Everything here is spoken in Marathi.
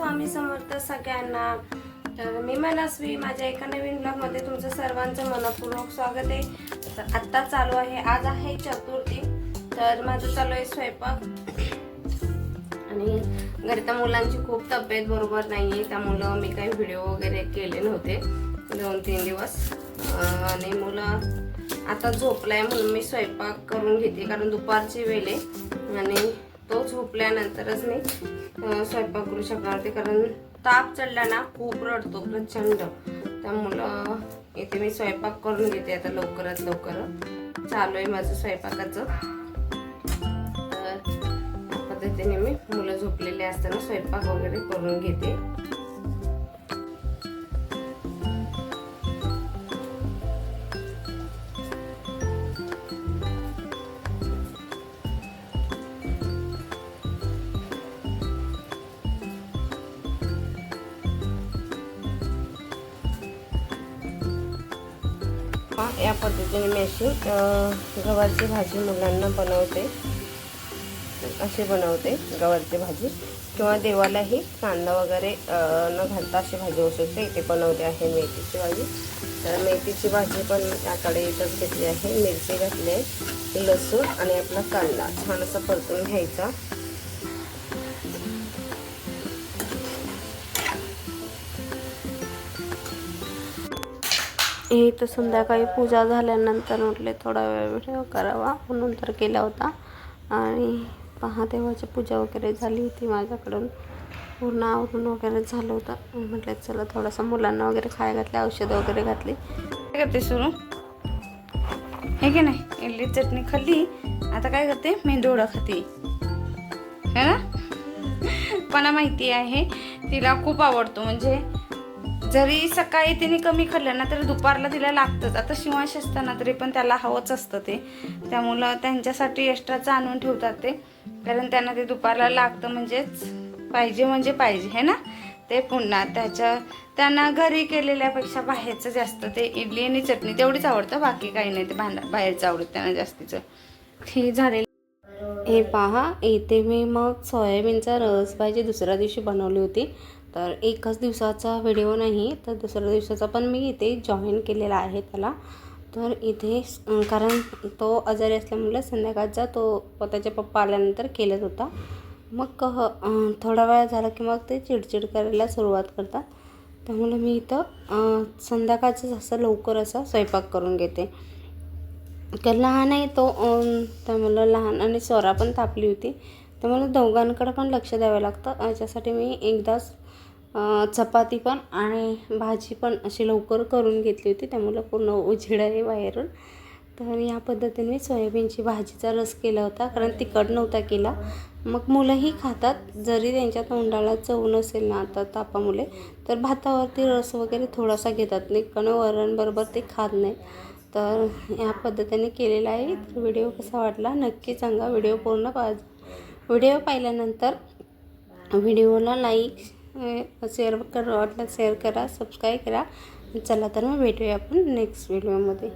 स्वामी समर्थ सगळ्यांना. तर मी मनस्वी माझ्या एका नवीन ब्लॉगमध्ये तुमचं सर्वांचं मनपूर्वक स्वागत आहे. तर आत्ता चालू आहे आज आहे चतुर्थी. तर माझं चालू आहे स्वयंपाक. आणि घरी तर मुलांची खूप तब्येत बरोबर नाही आहे त्यामुळं मी काही व्हिडिओ वगैरे केले नव्हते दोन तीन दिवस. आणि मुलं आता झोपलाय म्हणून मी स्वयंपाक करून घेते कारण दुपारची वेळ आहे. आणि तो झोपल्यानंतरच मी स्वयंपाक करू शकणार होते कारण ताप चढला ना खूप रडतो प्रचंड. त्यामुळं इथे मी स्वयंपाक करून घेते आता लवकरात लवकर. चालू आहे माझं स्वयंपाकाचं. तर पद्धतीने मी मुलं झोपलेले असताना स्वयंपाक वगैरे करून घेते. या पद्धतीने मी अशी गवारची गव्हाची भाजी मुलांना बनवते. अशी बनवते गव्हाची भाजी. किंवा देवालाही कांदा वगैरे न घालता अशी भाजी होऊ शकते. इथे बनवते आहे मेथीची भाजी. तर मेथीची भाजी पण त्याकडे इथंच घेतली आहे. मिरची घातली आहे लसूण आणि आपला कांदा. छान असा परतून घ्यायचा. हे तर संध्याकाळी पूजा झाल्यानंतर म्हटले थोडा वेळ व्हिडिओ करावा म्हणून तर केला होता. आणि पहा देवाची पूजा वगैरे झाली. होती माझ्याकडून पूर्ण आवरून वगैरे झालं होतं. म्हटलं चला थोडंसं मुलांना वगैरे खायला घातले औषधं वगैरे घातली. काय करते सुरू? हे की नाही इडली चटणी खाल्ली. आता काय करते? मेंदूवडा खाते. है ना? मला माहिती आहे तिला खूप आवडतो. म्हणजे जरी सकाळी तिने कमी खाल्लं ना तरी दुपारला तिला लागतंच. आता शिवांश असताना तरी पण त्याला हवंच असतं ते. त्यामुळं त्यांच्यासाठी एक्स्ट्राचं आणून ठेवतात ते. कारण त्यांना ते दुपारला लागतं म्हणजेच पाहिजे म्हणजे पाहिजे है ना? ते पुन्हा त्याच्या त्यांना घरी केलेल्यापेक्षा बाहेरचं जास्त ते इडली आणि चटणी तेवढीच आवडतं बाकी काही नाही. ते भांडा बाहेरचं आवडतं त्यांना जास्तीचं. हे झालेलं हे पहा इथे मी मग सोयाबीनचा रस भाजी दुसऱ्या दिवशी बनवली होती. तर एकच दिवसाचा व्हिडिओ नाही तर दुसऱ्या दिवसाचा पण मी इथे जॉईन केलेला आहे त्याला. तर इथे कारण तो आजारी असल्यामुळे संध्याकाळचा तो त्याच्या पप्पा आल्यानंतर केलत होता. मग कह थोडा वेळ झाला की मग ते चिडचिड करायला सुरुवात करतात. त्यामुळे मी इथं संध्याकाळचं असं लवकर असा स्वयंपाक करून घेते. तर लहान आहे तो त्यामुळं लहान आणि स्वरा पण तापली होती. त्यामुळे दोघांकडं पण लक्ष द्यावं लागतं. याच्यासाठी मी एकदाच चपाती पण आणि भाजी पण अशी लवकर करून घेतली होती त्यामुळं पूर्ण उजेड आहे बाहेरून. तर या पद्धतीने मी सोयाबीनची भाजीचा रस केला होता कारण तिखट नव्हता केला. मग मुलंही खातात जरी त्यांच्या तोंडाला चव नसेल ना आता तापामुळे तर भातावरती रस वगैरे थोडासा घेतात. नाही कारण वरणबरोबर ते खात नाही तर ह्या पद्धतीने केलेला आहे. तर व्हिडिओ कसा वाटला नक्की सांगा. व्हिडिओ पूर्ण पा व्हिडिओ पाहिल्यानंतर व्हिडिओला लाईक शेअर करा वाटलं शेअर करा सबस्क्राईब करा। चला तर मग भेटूया आपण नेक्स्ट व्हिडिओमध्ये